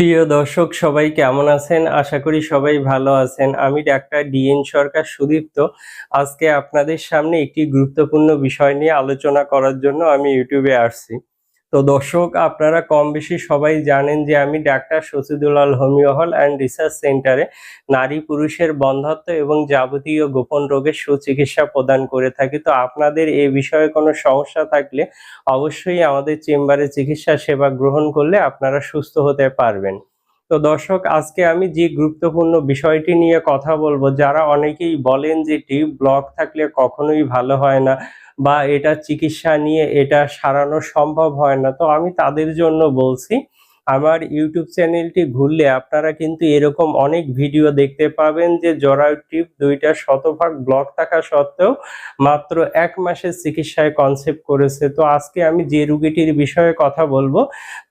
প্রিয় দর্শক, সবাই কেমন আছেন? আশা করি সবাই ভালো আছেন। আমি ডাক্তার ডিএন সরকার সুদীপ্ত। আজকে আপনাদের সামনে একটি গুরুত্বপূর্ণ বিষয় নিয়ে আলোচনা করার জন্য আমি ইউটিউবে আসছি। তো দর্শক, আপনারা কম বেশি সবাই জানেন যে আমি doctor Shashidulal homeo hall and research সেন্টারে নারী পুরুষের বন্ধাত্ব এবং যাবতীয় গোপন রোগের সুচিকিৎসা প্রদান করে থাকি। তো আপনাদের এই বিষয়ে কোনো সমস্যা থাকলে অবশ্যই আমাদের চেম্বারে চিকিৎসা সেবা গ্রহণ করলে আপনারা সুস্থ হতে পারবেন। তো দর্শক, আজকে আমি যে গুরুত্বপূর্ণ বিষয়টি নিয়ে কথা বলব, যারা অনেকেই বলেন যে টিউব ব্লক থাকলে কখনোই ভালো হয় না বা এটা চিকিৎসা নিয়ে এটা সারানো সম্ভব হয় না। তো আমি তাদের জন্য বলছি আমার ইউটিউব চ্যানেলটি ঘুরলে আপনারা কিন্তু এরকম অনেক ভিডিও দেখতে পাবেন যে জরায়ু টিউব দুইটা শতভাগ ব্লক থাকা সত্ত্বেও মাত্র এক মাসের চিকিৎসায় কনসেপ্ট করেছে। তো আজকে আমি যে রুগীটির বিষয়ে কথা বলব,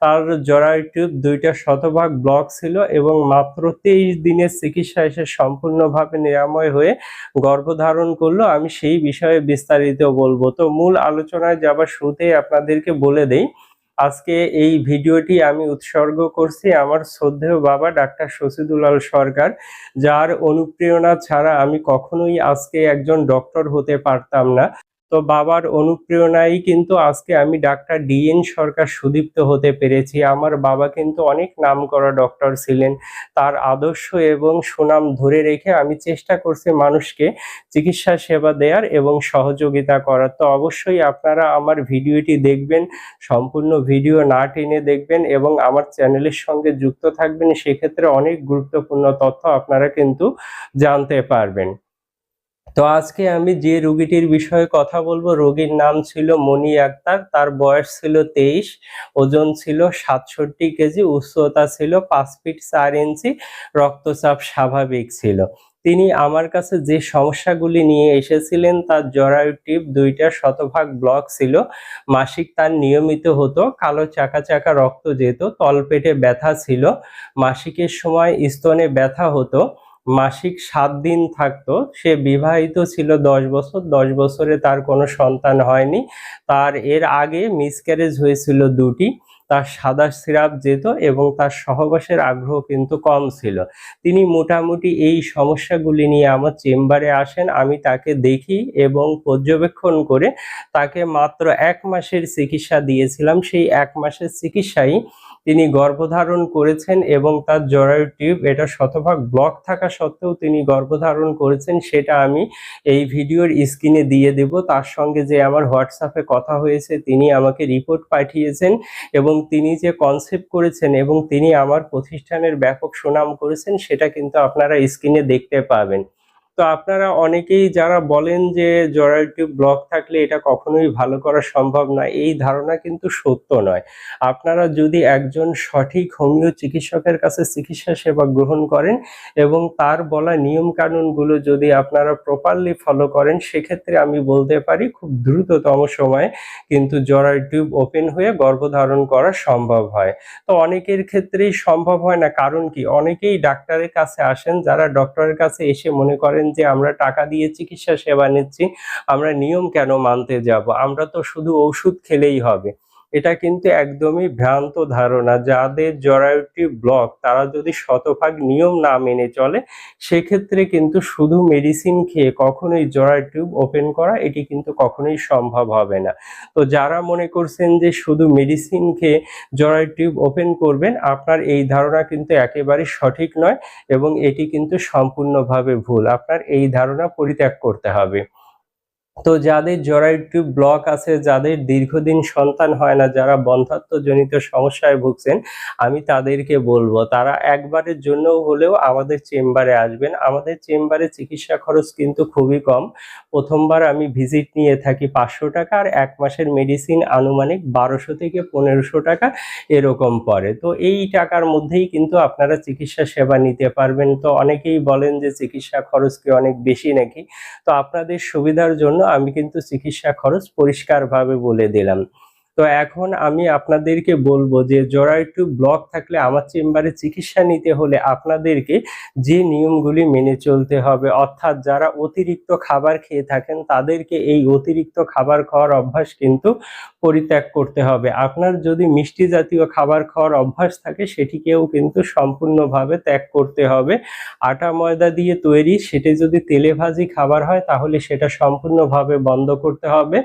তার জরায়ু টিউব দুইটা শতভাগ ব্লক ছিল এবং মাত্র তেইশ দিনের চিকিৎসা এসে সম্পূর্ণভাবে নিরাময় হয়ে গর্ভধারণ করল। আমি সেই বিষয়ে বিস্তারিত বলব। তো মূল আলোচনায় যাবার শুরুতেই আপনাদেরকে বলে দেই আজকে এই ভিডিওটি আমি উৎসর্গ করছি আমার শ্রদ্ধেয় বাবা ডাক্তার শশীদুলাল সরকার, যার অনুপ্রেরণা ছাড়া আমি কখনোই আজকে একজন ডক্টর হতে পারতাম না। তো বাবার অনুপ্রেরণায় কিন্তু আজকে আমি ডাক্তার ডিএন সরকার সুদীপ্ত হতে পেরেছি। আমার বাবা কিন্তু অনেক নাম করা ডক্টর ছিলেন। তার আদর্শ এবং সুনাম ধরে রেখে আমি চেষ্টা করছি মানুষকে চিকিৎসা সেবা দেওয়ার এবং সহযোগিতা করার। তো অবশ্যই আপনারা আমার ভিডিওটি দেখবেন, সম্পূর্ণ ভিডিও না টেনে দেখবেন এবং আমার চ্যানেলের সঙ্গে যুক্ত থাকবেন, সেক্ষেত্রে অনেক গুরুত্বপূর্ণ তথ্য আপনারা কিন্তু জানতে পারবেন। তো আজকে আমি যে রোগীটির বিষয়ে কথা বলব, রোগীর নাম ছিল মনি আক্তার, তার বয়স ছিল তেইশ, ওজন ছিল সাতষট্টি কেজি উচ্চতা ছিল পাঁচ ফিট চার ইঞ্চি, রক্তচাপ স্বাভাবিক ছিল। তিনি আমার কাছে যে সমস্যাগুলি নিয়ে এসেছিলেন, তার জরায়ু টিপ দুইটা শতভাগ ব্লক ছিল, মাসিক তার নিয়মিত হতো, কালো চাকা চাকা রক্ত যেত, তলপেটে ব্যথা ছিল, মাসিকের সময় স্তনে ব্যথা হতো মাসিক সাত দিন থাকতো। সে বিবাহিত ছিল দশ বছর। দশ বছরে তার কোনো সন্তান হয়নি। তার এর আগে মিসক্যারেজ হয়েছিল দুটি। তার সাদা সিরাপ যেত এবং তার সহবাসের আগ্রহ কিন্তু কম ছিল। তিনি মোটামুটি এই সমস্যাগুলি নিয়ে আমার চেম্বারে আসেন। আমি তাকে দেখি এবং পর্যবেক্ষণ করে তাকে মাত্র এক মাসের চিকিৎসা দিয়েছিলাম। সেই এক মাসের চিকিৎসাই তিনি গর্ভধারণ করেছেন এবং তার জরায়ু টিউব এটা শতভাগ ব্লক থাকা সত্ত্বেও তিনি গর্ভধারণ করেছেন, সেটা আমি এই ভিডিওর স্ক্রিনে দিয়ে দেব। তার সঙ্গে যে আমার হোয়াটসঅ্যাপে কথা হয়েছে, তিনি আমাকে রিপোর্ট পাঠিয়েছেন এবং তিনি যে কনসেপ্ট করেছেন এবং তিনি আমার প্রতিষ্ঠানের ব্যাপক সুনাম করেছেন, সেটা কিন্তু আপনারা স্ক্রিনে দেখতে পাবেন। তো আপনারা অনেকেই যারা বলেন যে জরায়ু টিউব ব্লক থাকলে এটা কখনোই ভালো করা সম্ভব নয় এই ধারণা কিন্তু সত্য নয়। আপনারা যদি একজন সঠিক হোমিও চিকিৎসকের কাছে চিকিৎসা সেবা গ্রহণ করেন এবং তার বলা নিয়ম কানুনগুলো যদি আপনারা প্রপারলি ফলো করেন, সেক্ষেত্রে আমি বলতে পারি খুব দ্রুততম সময়ে কিন্তু জরায়ু টিউব ওপেন হয়ে গর্ভধারণ করা সম্ভব হয়। তো অনেকের ক্ষেত্রেই সম্ভব হয় না, কারণ কি? অনেকেই ডাক্তারের কাছে আসেন, যারা ডক্টরের কাছে এসে মনে করেন যে আমরা টাকা দিয়ে চিকিৎসা সেবা নিচ্ছি, আমরা নিয়ম কেন মানতে যাব? আমরা তো শুধু ওষুধ খেলেই হবে। এটা কিন্তু একদমই ভ্রান্ত ধারণা। যাদের জরায়ুটি ব্লক, তারা যদি শতভাগ নিয়ম না মেনে চলে, সেক্ষেত্রে কিন্তু শুধু মেডিসিন খেয়ে কখনোই জরায়ু টিউব ওপেন করা এটি কিন্তু কখনোই সম্ভব হবে না। তো যারা মনে করছেন যে শুধু মেডিসিন খেয়ে জরায়ু টিউব ওপেন করবেন, আপনার এই ধারণা কিন্তু একেবারে সঠিক নয় এবং এটি কিন্তু সম্পূর্ণভাবে ভুল। আপনার এই ধারণা পরিত্যাগ করতে হবে। তো যাদের জরায়ু ব্লক আছে, যাদের দীর্ঘদিন সন্তান হয় না, যারা বন্ধাত্মজনিত সমস্যায় ভুগছেন, আমি তাদেরকে বলব, তারা একবারের জন্য হলেও আমাদের চেম্বারে আসবেন। আমাদের চেম্বারে চিকিৎসা খরচ কিন্তু খুবই কম। প্রথমবার আমি ভিজিট নিয়ে থাকি পাঁচশো টাকা আর এক মাসের মেডিসিন আনুমানিক বারোশো থেকে পনেরোশো টাকা এরকম পড়ে। তো এই টাকার মধ্যেই কিন্তু আপনারা চিকিৎসা সেবা নিতে পারবেন। তো অনেকেই বলেন যে চিকিৎসা খরচ কি অনেক বেশি নাকি? তো আপনাদের সুবিধার জন্য আমি কিন্তু চিকিৎসা খরচ পরিষ্কারভাবে বলে দিলাম। তো এখন আমি আপনাদেরকে বলব যে জরায়ু ব্লক থাকলে আমার চেম্বারে চিকিৎসা নিতে হলে আপনাদেরকে যে নিয়মগুলি মেনে চলতে হবে, অর্থাৎ যারা অতিরিক্ত খাবার খেয়ে থাকেন তাদেরকে এই অতিরিক্ত খাবার খাওয়ার অভ্যাস কিন্তু পরিত্যাগ করতে হবে। আপনার যদি মিষ্টি জাতীয় খাবার খাওয়ার অভ্যাস থাকে সেটিকেও কিন্তু সম্পূর্ণভাবে ত্যাগ করতে হবে। আটা ময়দা দিয়ে তৈরি, সেটি যদি তেলে ভাজি খাবার হয় তাহলে সেটা সম্পূর্ণভাবে বন্ধ করতে হবে।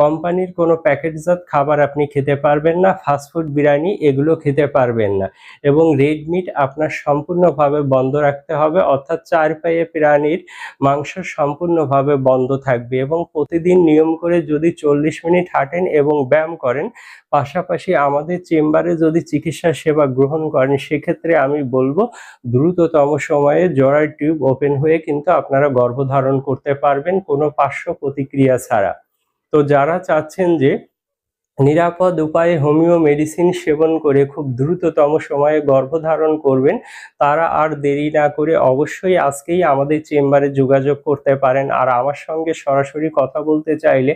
কোম্পানির কোনো প্যাকেটজাত খাবার আপনি খেতে পারবেন না ফাস্টফুড বিরিয়ানি এগুলো খেতে পারবেন না। এবং রেড মিট আপনার সম্পূর্ণভাবে বন্ধ রাখতে হবে, অর্থাৎ চার পায়ে প্রাণীর মাংস সম্পূর্ণভাবে বন্ধ থাকবে এবং প্রতিদিন নিয়ম করে যদি চল্লিশ মিনিট হাঁটেন এবং ব্যায়াম করেন, পাশাপাশি আমাদের চেম্বারে যদি চিকিৎসা সেবা গ্রহণ করেন, সেক্ষেত্রে আমি বলব দ্রুততম সময়ে জরার টিউব ওপেন হয়ে কিন্তু আপনারা গর্ভধারণ করতে পারবেন, কোনো পার্শ্ব প্রতিক্রিয়া ছাড়া। তো যারা চাচ্ছেন যে নিরাপদ উপায়ে হোমিও মেডিসিন সেবন করে খুব দ্রুততম সময়ে গর্ভধারণ করবেন, তারা আর দেরি না করে অবশ্যই আজকেই আমাদের চেম্বারে যোগাযোগ করতে পারেন। আর আমার সঙ্গে সরাসরি কথা বলতে চাইলে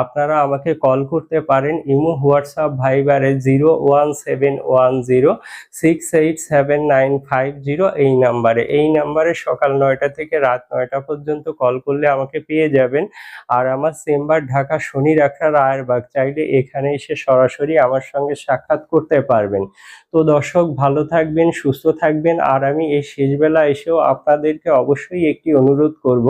আপনারা আমাকে কল করতে পারেন। Imo, WhatsApp, ভাইবারে zero one seven one zero six eight seven nine five zero এই নাম্বারে। এই নাম্বারে সকাল নয়টা থেকে রাত নয়টা পর্যন্ত কল করলে আমাকে পেয়ে যাবেন। আর আমার চেম্বার ঢাকা শনি রাখা রায়েরবাগ চাইলে এখানে এসে সরাসরি আমার সঙ্গে সাক্ষাৎ করতে পারবেন। তো দর্শক, ভালো থাকবেন, সুস্থ থাকবেন। আর আমি এই শেষবেলা এসেও আপনাদেরকে অবশ্যই একটি অনুরোধ করব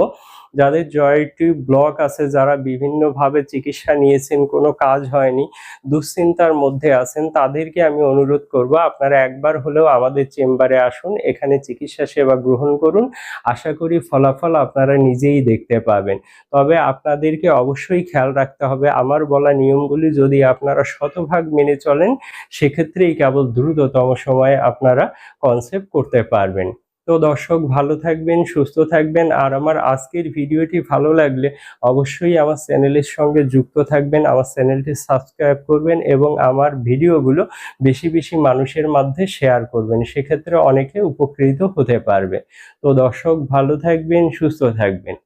যাদের জয়টি ব্লক আছে, যারা বিভিন্নভাবে চিকিৎসা নিয়েছেন, কোনো কাজ হয়নি, দুশ্চিন্তার মধ্যে আছেন, তাদেরকে আমি অনুরোধ করব, আপনারা একবার হলেও আমাদের চেম্বারে আসুন, এখানে চিকিৎসা সেবা গ্রহণ করুন। আশা করি ফলাফল আপনারা নিজেই দেখতে পাবেন। তবে আপনাদেরকে অবশ্যই খেয়াল রাখতে হবে, আমার বলা নিয়মগুলি যদি আপনারা শতভাগ মেনে চলেন, সেক্ষেত্রেই কেবল দ্রুততম সময়ে আপনারা কনসেপ্ট করতে পারবেন। তো দর্শক, ভালো থাকবেন, সুস্থ থাকবেন। আর আমার আজকের ভিডিওটি ভালো লাগলে অবশ্যই আমার চ্যানেলের সঙ্গে যুক্ত থাকবেন, আমার চ্যানেলটি সাবস্ক্রাইব করবেন এবং আমার ভিডিওগুলো বেশি বেশি মানুষের মধ্যে শেয়ার করবেন। সেক্ষেত্রে অনেকে উপকৃত হতে পারবে। তো দর্শক, ভালো থাকবেন, সুস্থ থাকবেন।